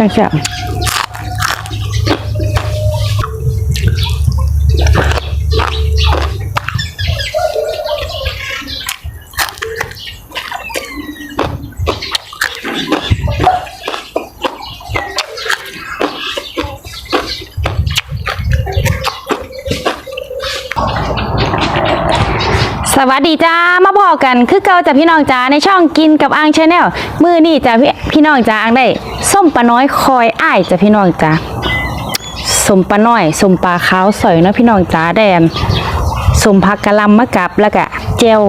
ตั้ง สวัสดีจ้ามาพอกันคือเก่าจ้ะพี่น้องจ้าในช่องกินกับอังชาแนลมือนี่จ้ะพี่พี่น้องจ้าอังได้ส้มปลาน้อยคอยอ้ายจ้ะพี่น้องจ้าสมปลาน้อยสมปลาขาวสอยเนาะพี่น้องจ้าแดนสมผักกะลำมะกับแล้วก็เจล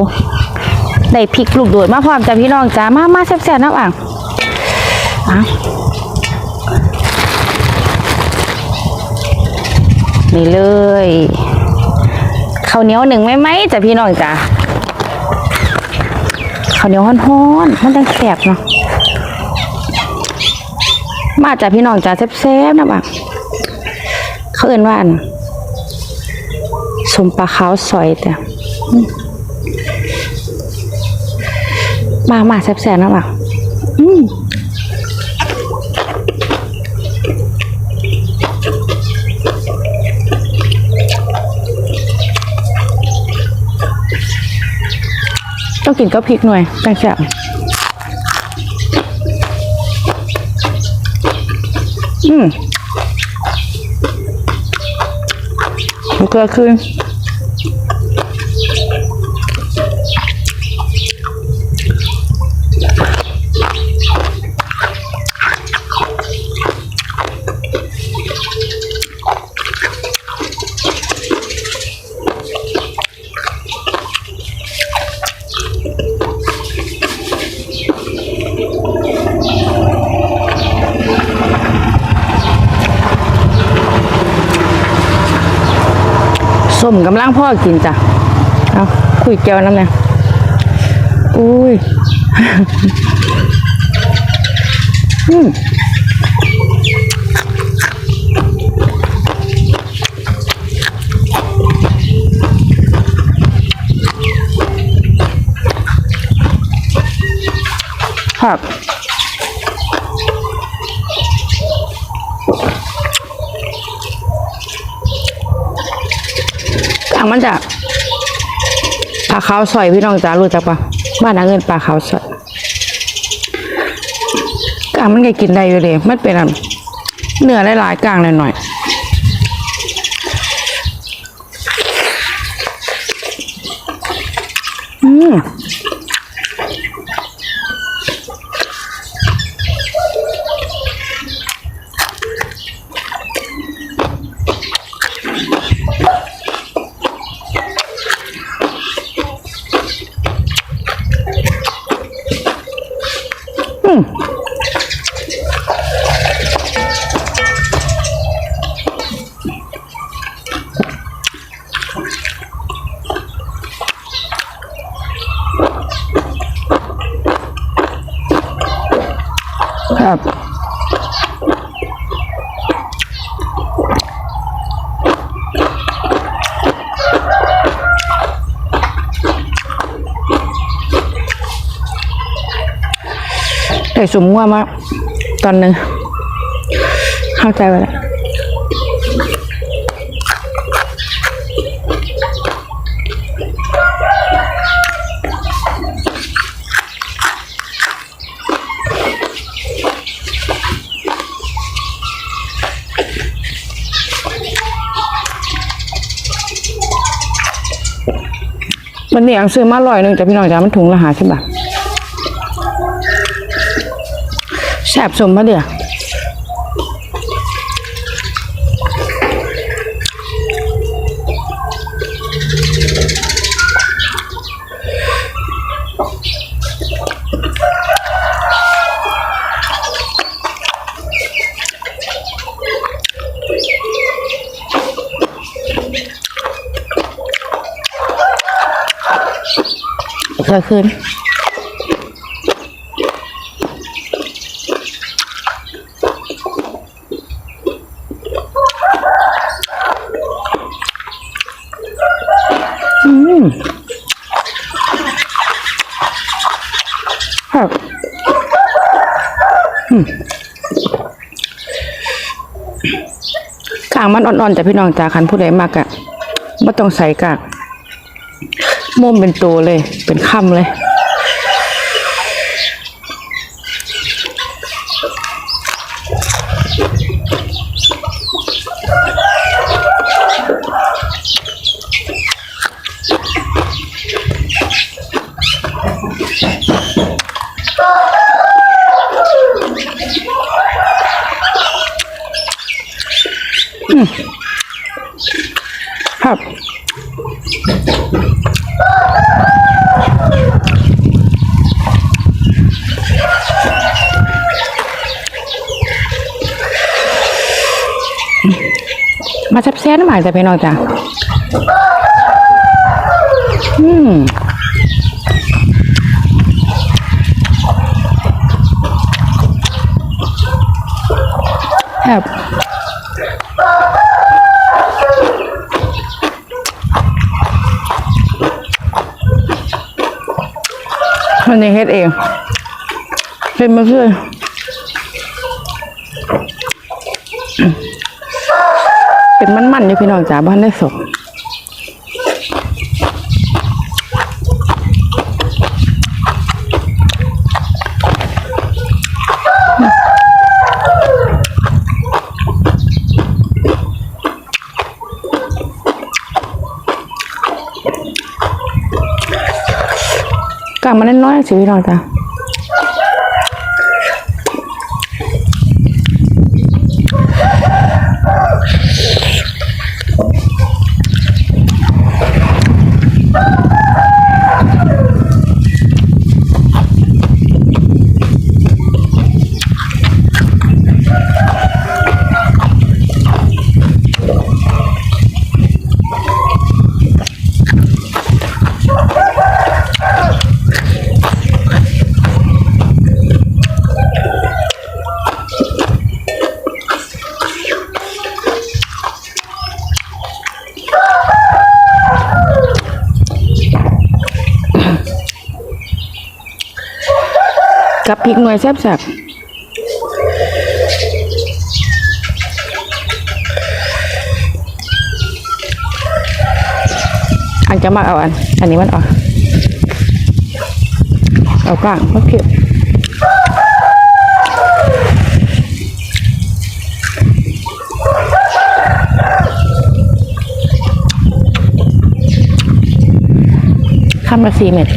ได้พริกลูกโดดมาพร้อมจ้ะพี่น้องจ้ามามาแซ่บๆนะอ่างเอานี่เลย ข้าวเหนียวหนึ่งไหมไหมจ้ะพี่น้องจ้าข้าวเหนียวฮ้อนๆมันจังแซ่บเนาะมาจ้ะพี่น้องจ้าแซ่บๆนะบ่างเขาเอื่นว่านสมปลาขาวซอยแต่มามาแซ่บๆนะบ่างอืม กินก็พริกหน่อยจังแซ่บอืมมะเขือขึ้น มกำลังพ่อกินจ้ะ เอาคุยแก้วน้ำเนี่ยอุ้ยอืมครั บอ่างมันจะปลาขาวซอยพี่น้องจ้ารู้จักปะบ้านนาเงินปลาขาวซอยกางมันก็กินได้อยู่เลยมันเป็นอันเนื้อหลายๆกลางหน่อยๆอืม ได้สมว่ามาตอนหนึ่งเข้าใจไปแล้วมันมีอังซื้อมาลอยหนึ่งแต่พี่น้องจ้ามันถุงละหาใช่ปะแสบสมปะเดี๋ยวจะคืน ครักางมันอ่อนๆแต่พี่น้องจ้าคันผู้ใดมากอะไม่ต้องใส่กากมุมเป็นตัวเลย เป็นค่ำเลย มาแซ่บๆน้ำหมายจ้ะพี่น้องจ้ะอืมครับ มันยังเฮ็ดเองเฮ็ดมาเพื่อเป็นมันๆอยู่พี่น้องจ๋าบ้านได้สม กางมันน้อยๆสิพี่น้องจ๋า กับพริกหน่วยแซ่บอันจะมากเอาอัน อันนี้มันออก เอากลางโอเคข้ามมาสี่เม็ด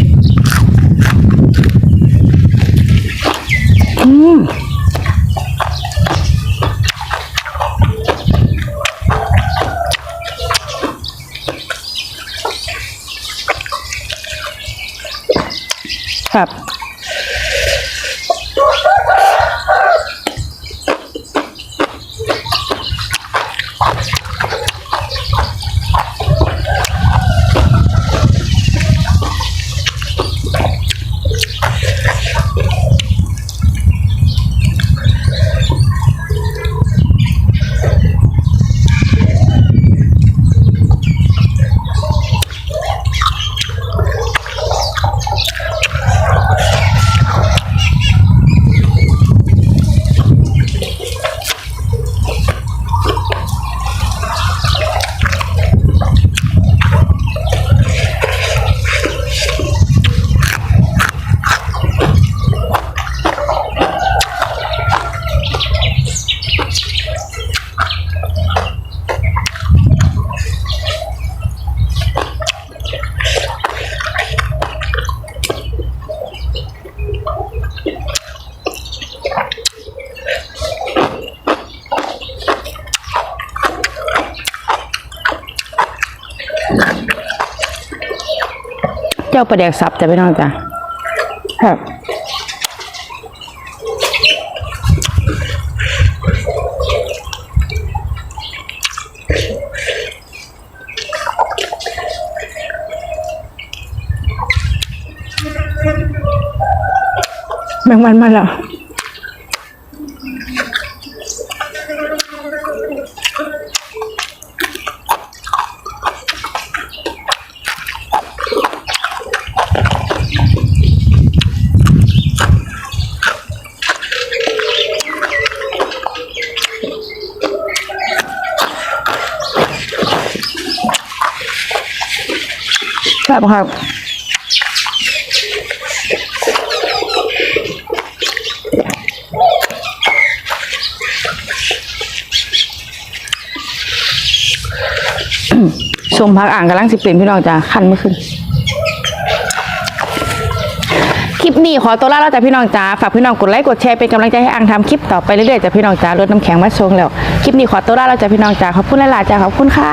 เจ้าประเดกสับจะไปน้องจ้ะครับแมงวันมาแล้ว แบบครับชมพักอ่างกำลังสิเป็นพี่น้องจ้าคันเมื่อคืนคลิปนี้ขอตัวลาแล้วจ้ะพี่น้องจ้าฝากพี่น้องกดไลค์กดแชร์เป็นกำลังใจให้อ่างทำคลิปต่อไปเรื่อยๆจ้ะพี่น้องจ้ารถน้ำแข็งมาชงแล้วคลิปนี้ขอตัวลาแล้วจ้ะพี่น้องจ้าขอบคุณหลายๆจ้าขอบคุณค่ะ